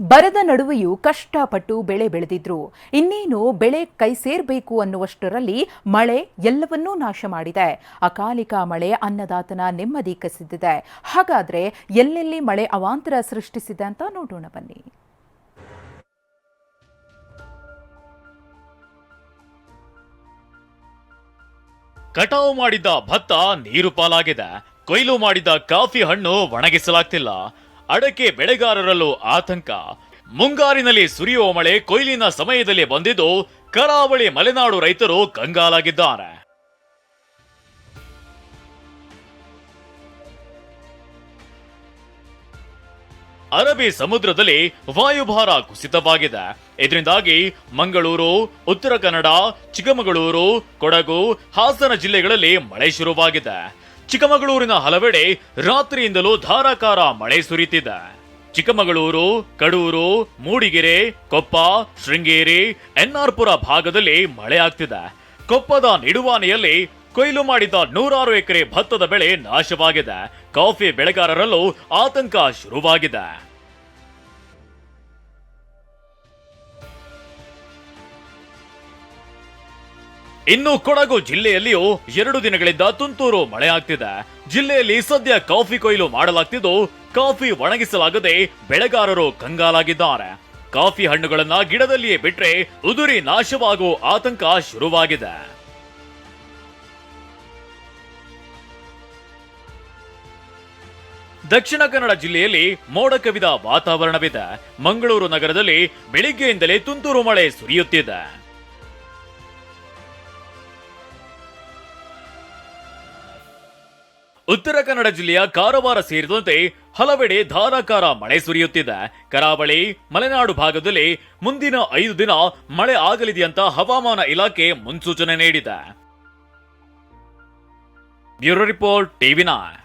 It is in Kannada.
ಬರದ ನಡುವೆಯೂ ಕಷ್ಟಪಟ್ಟು ಬೆಳೆ ಬೆಳೆದಿದ್ರು. ಇನ್ನೇನು ಬೆಳೆ ಕೈ ಸೇರ್ಬೇಕು ಅನ್ನುವಷ್ಟರಲ್ಲಿ ಮಳೆ ಎಲ್ಲವನ್ನೂ ನಾಶ ಮಾಡಿದೆ. ಅಕಾಲಿಕ ಮಳೆ ಅನ್ನದಾತನ ನೆಮ್ಮದಿ ಕಸಿದಿದೆ. ಹಾಗಾದ್ರೆ ಎಲ್ಲೆಲ್ಲಿ ಮಳೆ ಅವಾಂತರ ಸೃಷ್ಟಿಸಿದೆ ಅಂತ ನೋಡೋಣ ಬನ್ನಿ. ಕಟಾವು ಮಾಡಿದ್ದ ಭತ್ತ ನೀರು ಪಾಲಾಗಿದೆ. ಕೊಯ್ಲು ಮಾಡಿದ ಕಾಫಿ ಹಣ್ಣು ಒಣಗಿಸಲಾಗ್ತಿಲ್ಲ. ಅಡಕೆ ಬೆಳೆಗಾರರಲ್ಲೂ ಆತಂಕ. ಮುಂಗಾರಿನಲ್ಲಿ ಸುರಿಯುವ ಮಳೆ ಕೊಯ್ಲಿನ ಸಮಯದಲ್ಲಿ ಬಂದಿದ್ದು ಕರಾವಳಿ ಮಲೆನಾಡು ರೈತರು ಕಂಗಾಲಾಗಿದ್ದಾರೆ. ಅರಬಿ ಸಮುದ್ರದಲ್ಲಿ ವಾಯುಭಾರ ಕುಸಿತವಾಗಿದೆ. ಇದರಿಂದಾಗಿ ಮಂಗಳೂರು, ಉತ್ತರ ಕನ್ನಡ, ಚಿಕ್ಕಮಗಳೂರು, ಕೊಡಗು, ಹಾಸನ ಜಿಲ್ಲೆಗಳಲ್ಲಿ ಮಳೆ ಶುರುವಾಗಿದೆ. ಚಿಕ್ಕಮಗಳೂರಿನ ಹಲವೆಡೆ ರಾತ್ರಿಯಿಂದಲೂ ಧಾರಾಕಾರ ಮಳೆ ಸುರಿತಿದೆ. ಚಿಕ್ಕಮಗಳೂರು, ಕಡೂರು, ಮೂಡಿಗೆರೆ, ಕೊಪ್ಪ, ಶೃಂಗೇರಿ, ಎನ್ಆರ್ಪುರ ಭಾಗದಲ್ಲಿ ಮಳೆ ಆಗ್ತಿದೆ. ಕೊಪ್ಪದ ನಿಡುವಾನೆಯಲ್ಲಿ ಕೊಯ್ಲು ಮಾಡಿದ ನೂರಾರು ಎಕರೆ ಭತ್ತದ ಬೆಳೆ ನಾಶವಾಗಿದೆ. ಕಾಫಿ ಬೆಳೆಗಾರರಲ್ಲೂ ಆತಂಕ ಶುರುವಾಗಿದೆ. ಇನ್ನು ಕೊಡಗು ಜಿಲ್ಲೆಯಲ್ಲಿಯೂ ಎರಡು ದಿನಗಳಿಂದ ತುಂತುರು ಮಳೆ ಆಗ್ತಿದೆ. ಜಿಲ್ಲೆಯಲ್ಲಿ ಸದ್ಯ ಕಾಫಿ ಕೊಯ್ಲು ಮಾಡಲಾಗ್ತಿದ್ದು, ಕಾಫಿ ಒಣಗಿಸಲಾಗದೆ ಬೆಳೆಗಾರರು ಕಂಗಾಲಾಗಿದ್ದಾರೆ. ಕಾಫಿ ಹಣ್ಣುಗಳನ್ನ ಗಿಡದಲ್ಲಿಯೇ ಬಿಟ್ರೆ ಉದುರಿ ನಾಶವಾಗುವ ಆತಂಕ ಶುರುವಾಗಿದೆ. ದಕ್ಷಿಣ ಕನ್ನಡ ಜಿಲ್ಲೆಯಲ್ಲಿ ಮೋಡ ಕವಿದ ವಾತಾವರಣವಿದೆ. ಮಂಗಳೂರು ನಗರದಲ್ಲಿ ಬೆಳಿಗ್ಗೆಯಿಂದಲೇ ತುಂತುರು ಮಳೆ ಸುರಿಯುತ್ತಿದೆ. ಉತ್ತರ ಕನ್ನಡ ಜಿಲ್ಲೆಯ ಕಾರವಾರ ಸೇರಿದಂತೆ ಹಲವೆಡೆ ಧಾರಾಕಾರ ಮಳೆ ಸುರಿಯುತ್ತಿದೆ. ಕರಾವಳಿ, ಮಲೆನಾಡು ಭಾಗದಲ್ಲಿ ಮುಂದಿನ ಐದು ದಿನ ಮಳೆ ಆಗಲಿದೆ ಅಂತ ಹವಾಮಾನ ಇಲಾಖೆ ಮುನ್ಸೂಚನೆ ನೀಡಿದೆ. Bureau report TV nine